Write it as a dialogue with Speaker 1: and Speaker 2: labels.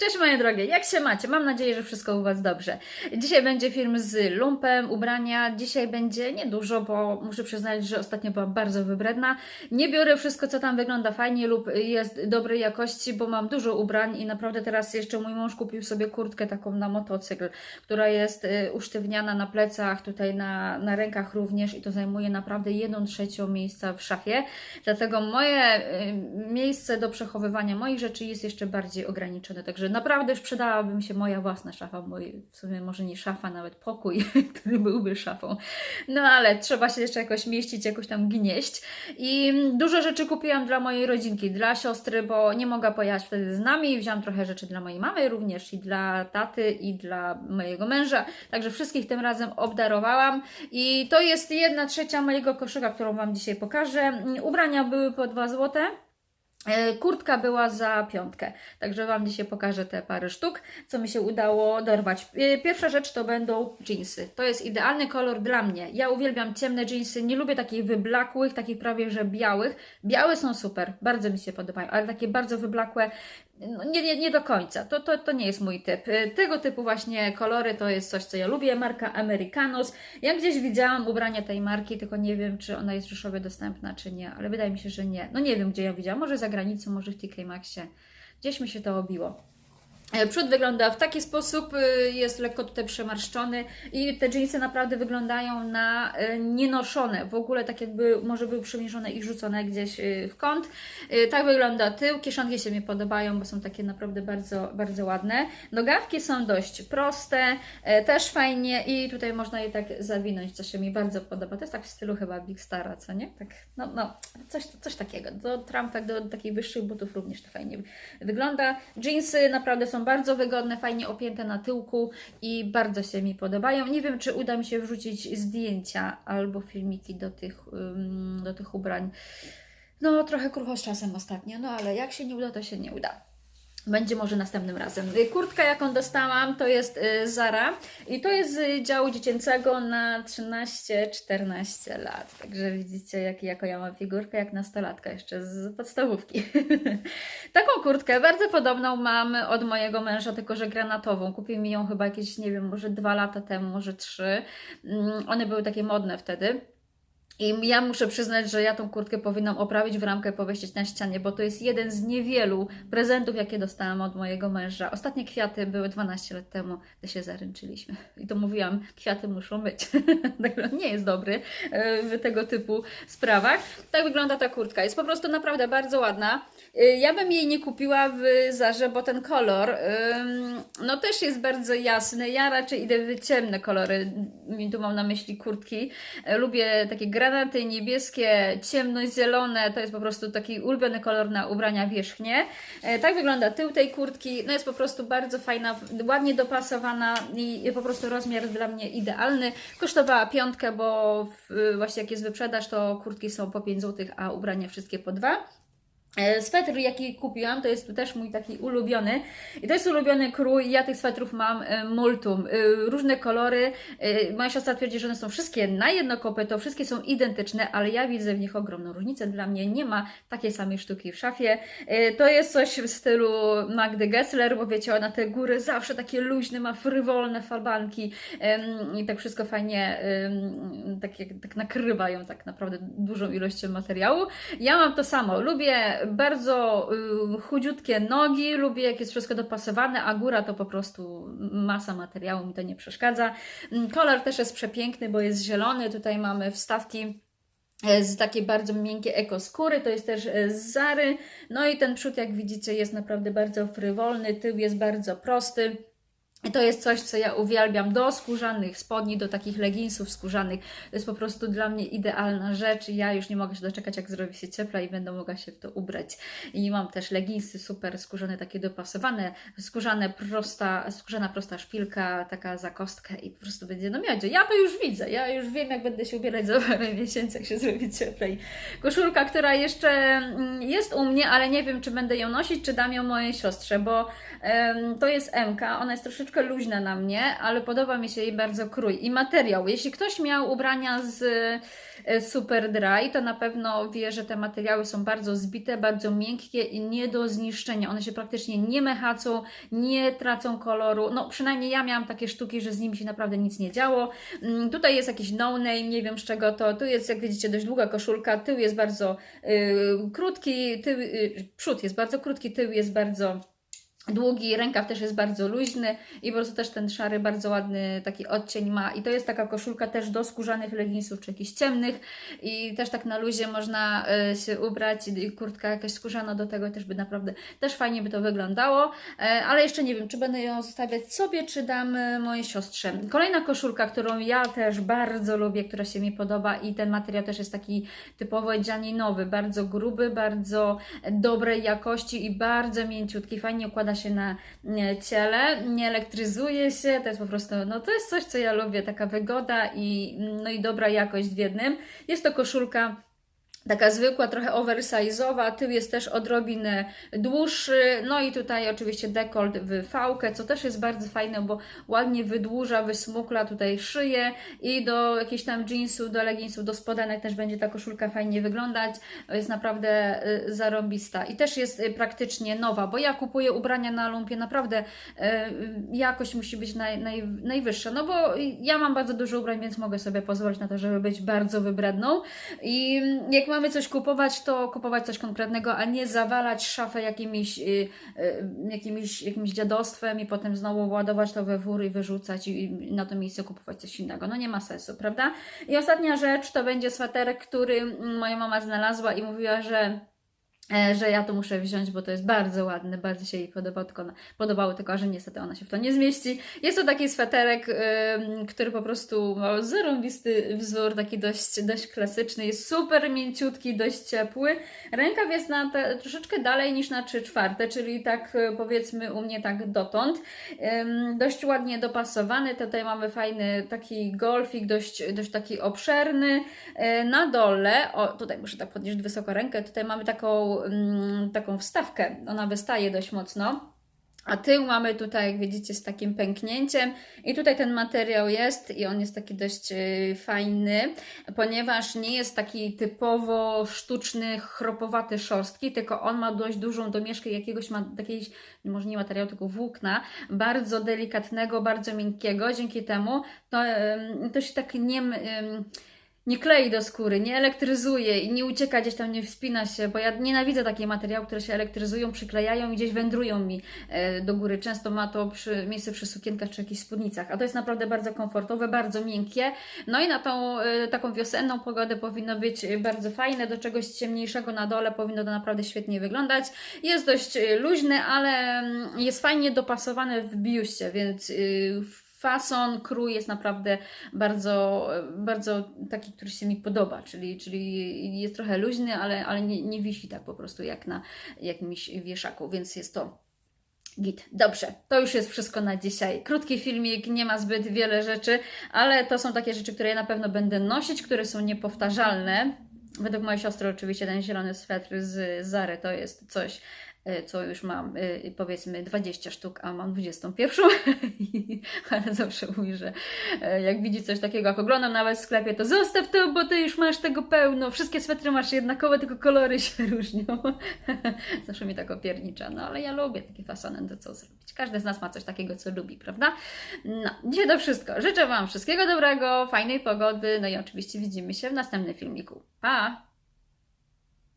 Speaker 1: Cześć moje drogie, jak się macie? Mam nadzieję, że wszystko u Was dobrze. Dzisiaj będzie film z lumpem, ubrania. Dzisiaj będzie niedużo, bo muszę przyznać, że ostatnio byłam bardzo wybredna. Nie biorę wszystko, co tam wygląda fajnie lub jest dobrej jakości, bo mam dużo ubrań i naprawdę teraz jeszcze mój mąż kupił sobie kurtkę taką na motocykl, która jest y, usztywniana na plecach, tutaj na, na rękach również i to zajmuje naprawdę jedną trzecią miejsca w szafie. Dlatego moje y, miejsce do przechowywania moich rzeczy jest jeszcze bardziej ograniczone. Także naprawdę mi się moja własna szafa, mój, w sumie może nie szafa, nawet pokój, który byłby szafą. No ale trzeba się jeszcze jakoś mieścić, jakoś tam gnieść. I dużo rzeczy kupiłam dla mojej rodzinki, dla siostry, bo nie mogła pojechać wtedy z nami. Wziąłam trochę rzeczy dla mojej mamy również i dla taty i dla mojego męża. Także wszystkich tym razem obdarowałam. I to jest jedna trzecia mojego koszyka, którą Wam dzisiaj pokażę. Ubrania były po 2 złote. E, Kurtka była za piątkę, także Wam dzisiaj pokażę te parę sztuk, co mi się udało dorwać. E, Pierwsza rzecz to będą jeansy. To jest idealny kolor dla mnie. Ja uwielbiam ciemne jeansy, nie lubię takich wyblakłych, takich prawie że białych. Białe są super, bardzo mi się podobają, ale takie bardzo wyblakłe, no nie, nie, nie do końca. To, to, to nie jest mój typ. E, Tego typu właśnie kolory to jest coś, co ja lubię. Marka Americanos. Ja gdzieś widziałam ubrania tej marki, tylko nie wiem, czy ona jest w Rzeszowie dostępna, czy nie, ale wydaje mi się, że nie. No nie wiem, gdzie ją widziałam. Może za granicą, może w TK Maxie. Gdzieś mi się to obiło. E, Przód wygląda w taki sposób, y, jest lekko tutaj przemarszczony i te dżinsy naprawdę wyglądają na y, nienoszone, w ogóle tak jakby może były przymierzone i rzucone gdzieś w kąt. Tak wygląda tył, kieszonki się mi podobają, bo są takie naprawdę bardzo, bardzo ładne. Nogawki są dość proste, e, też fajnie i tutaj można je tak zawinąć, co się mi bardzo podoba. To jest tak w stylu chyba Big Stara, co nie? Tak, no, no coś, coś takiego. Do trampek, do takich wyższych butów również to fajnie wygląda. Jeansy naprawdę są bardzo wygodne, fajnie opięte na tyłku i bardzo się mi podobają. Nie wiem, czy uda mi się wrzucić zdjęcia albo filmiki do tych, do tych ubrań. No, trochę krucho z czasem ostatnio, no ale jak się nie uda, to się nie uda. Będzie może następnym razem. Y, Kurtka, jaką dostałam, to jest y, Zara i to jest z działu dziecięcego na 13-14 lat. Także widzicie, jak, jaką ja mam figurkę, jak nastolatka jeszcze z podstawówki. Taką kurtkę bardzo podobną mam od mojego męża, tylko że granatową. Kupił mi ją chyba jakieś, nie wiem, może dwa lata temu, może trzy. Mm, One były takie modne wtedy. I ja muszę przyznać, że ja tą kurtkę powinnam oprawić w ramkę, powiesić na ścianie, bo to jest jeden z niewielu prezentów, jakie dostałam od mojego męża. Ostatnie kwiaty były 12 lat temu, gdy się zaręczyliśmy. I to mówiłam, kwiaty muszą być. Także nie jest dobry e, w tego typu sprawach. Tak wygląda ta kurtka. Jest po prostu naprawdę bardzo ładna. E, Ja bym jej nie kupiła w Zarze, bo ten kolor no też jest bardzo jasny. Ja raczej idę w ciemne kolory. Tu mam na myśli kurtki. E, Lubię takie granaty, niebieskie, ciemnozielone. To jest po prostu taki ulubiony kolor na ubrania wierzchnie. E, Tak wygląda tył tej kurtki. No jest po prostu bardzo fajna, ładnie dopasowana i po prostu rozmiar dla mnie idealny. Kosztowała piątkę, bo właśnie jak jest wyprzedaż, to kurtki są po 5 zł, a ubrania wszystkie po 2. E, Swetr, jaki kupiłam, to jest też mój taki ulubiony. I to jest ulubiony krój. Ja tych swetrów mam e, multum. E, Różne kolory. Moja siostra twierdzi, że one są wszystkie na jedno kopyto, wszystkie są identyczne, ale ja widzę w nich ogromną różnicę. Dla mnie nie ma takiej samej sztuki w szafie. To jest coś w stylu Magdy Gessler, bo wiecie, ona te góry zawsze takie luźne, ma frywolne falbanki i tak wszystko fajnie tak, tak nakrywają tak naprawdę dużą ilością materiału. Ja mam to samo. Lubię bardzo y, chudziutkie nogi, lubię jak jest wszystko dopasowane, a góra to po prostu masa materiału, mi to nie przeszkadza. Mm, Kolor też jest przepiękny, bo jest zielony. Tutaj mamy wstawki e, z takiej bardzo miękkiej ekoskóry, to jest też e, z Zary. No i ten przód, jak widzicie, jest naprawdę bardzo frywolny, tył jest bardzo prosty. To jest coś, co ja uwielbiam do skórzanych spodni, do takich leginsów skórzanych. To jest po prostu dla mnie idealna rzecz. Ja już nie mogę się doczekać, jak zrobi się ciepła i będę mogła się w to ubrać. I mam też leginsy super skórzane, takie dopasowane, skórzane prosta, skórzana prosta szpilka, taka zakostka i po prostu będzie na miodzie. Ja to już widzę, ja już wiem, jak będę się ubierać za parę miesięcy, jak się zrobi cieplej. Koszulka, która jeszcze mm, jest u mnie, ale nie wiem, czy będę ją nosić, czy dam ją mojej siostrze, bo em, to jest MK, ona jest troszeczkę troszeczkę luźna na mnie, ale podoba mi się jej bardzo krój i materiał. Jeśli ktoś miał ubrania z e, Super Dry, to na pewno wie, że te materiały są bardzo zbite, bardzo miękkie i nie do zniszczenia. One się praktycznie nie mechacą, nie tracą koloru. No przynajmniej ja miałam takie sztuki, że z nimi się naprawdę nic nie działo. Mm, Tutaj jest jakiś no-name, nie wiem z czego to. Tu jest, jak widzicie, dość długa koszulka. Tył jest bardzo y, krótki, tył, y, przód jest bardzo krótki, tył jest bardzo długi, rękaw też jest bardzo luźny i po prostu też ten szary, bardzo ładny taki odcień ma. I to jest taka koszulka też do skórzanych leginsów czy jakichś ciemnych i też tak na luzie można y, się ubrać i kurtka jakaś skórzana do tego też by naprawdę, też fajnie by to wyglądało. E, ale jeszcze nie wiem, czy będę ją zostawiać sobie, czy dam e, mojej siostrze. Kolejna koszulka, którą ja też bardzo lubię, która się mi podoba i ten materiał też jest taki typowo dzianinowy, bardzo gruby, bardzo dobrej jakości i bardzo mięciutki, fajnie układa się na e, ciele, nie elektryzuje się, to jest po prostu, no to jest coś, co ja lubię, taka wygoda i, no i dobra jakość w jednym. Jest to koszulka Taka zwykła, trochę oversize'owa, tył jest też odrobinę dłuższy, no i tutaj oczywiście dekolt w fałkę, co też jest bardzo fajne, bo ładnie wydłuża, wysmukla tutaj szyję i do jakichś tam jeansów, do leginsów, do spodenek też będzie ta koszulka fajnie wyglądać, jest naprawdę y, zarąbista i też jest y, praktycznie nowa, bo ja kupuję ubrania na lumpie, naprawdę y, jakość musi być naj, naj, najwyższa, no bo ja mam bardzo dużo ubrań, więc mogę sobie pozwolić na to, żeby być bardzo wybredną. I jak mamy coś kupować, to kupować coś konkretnego, a nie zawalać szafę jakimiś, y, y, jakimiś, jakimś dziadostwem i potem znowu ładować to we wór i wyrzucać i, na to miejsce kupować coś innego. No nie ma sensu, prawda? I ostatnia rzecz to będzie sweterek, który moja mama znalazła i mówiła, że że ja to muszę wziąć, bo to jest bardzo ładne, bardzo się jej podobało, tylko, podobało, tylko że niestety ona się w to nie zmieści. Jest to taki sweterek, który po prostu ma zarąbisty wzór, taki dość, dość klasyczny, jest super mięciutki, dość ciepły. Rękaw jest na te, troszeczkę dalej niż na 3 czwarte, czyli tak y, powiedzmy u mnie tak dotąd. Dość ładnie dopasowany, tutaj mamy fajny taki golfik, dość, dość taki obszerny. Y, na dole, o tutaj muszę tak podnieść wysoko rękę, tutaj mamy taką taką wstawkę. Ona wystaje dość mocno. A tył mamy tutaj, jak widzicie, z takim pęknięciem i tutaj ten materiał jest i on jest taki dość y, fajny, ponieważ nie jest taki typowo sztuczny, chropowaty, szorstki, tylko on ma dość dużą domieszkę jakiegoś, ma takiej, może nie materiału, tylko włókna, bardzo delikatnego, bardzo miękkiego, dzięki temu to, to się tak nie... Nie klei do skóry, nie elektryzuje i nie ucieka gdzieś tam, nie wspina się, bo ja nienawidzę takich materiałów, które się elektryzują, przyklejają i gdzieś wędrują mi e, do góry. Często ma to przy, miejsce przy sukienkach czy jakichś spódnicach, a to jest naprawdę bardzo komfortowe, bardzo miękkie. No i na tą e, taką wiosenną pogodę powinno być bardzo fajne, do czegoś ciemniejszego na dole powinno to naprawdę świetnie wyglądać. Jest dość luźny, ale mm, jest fajnie dopasowany w biuście, więc y, fason, krój jest naprawdę bardzo, bardzo taki, który się mi podoba, czyli, czyli jest trochę luźny, ale, ale nie, nie wisi tak po prostu jak na jakimś wieszaku, więc jest to Git. Dobrze, to już jest wszystko na dzisiaj. Krótki filmik, nie ma zbyt wiele rzeczy, ale to są takie rzeczy, które ja na pewno będę nosić, które są niepowtarzalne. Według mojej siostry oczywiście ten zielony swetr z Zary to jest coś co już mam y, powiedzmy 20 sztuk, a mam 21. Ale zawsze mówi, że y, jak widzi coś takiego, jak oglądam nawet w sklepie, to zostaw to, bo ty już masz tego pełno. Wszystkie swetry masz jednakowe, tylko kolory się różnią. zawsze mi tak opiernicza, no ale ja lubię takie fasony, to co zrobić. Każdy z nas ma coś takiego, co lubi, prawda? No, dzisiaj to wszystko. Życzę Wam wszystkiego dobrego, fajnej pogody, no i oczywiście widzimy się w następnym filmiku. Pa!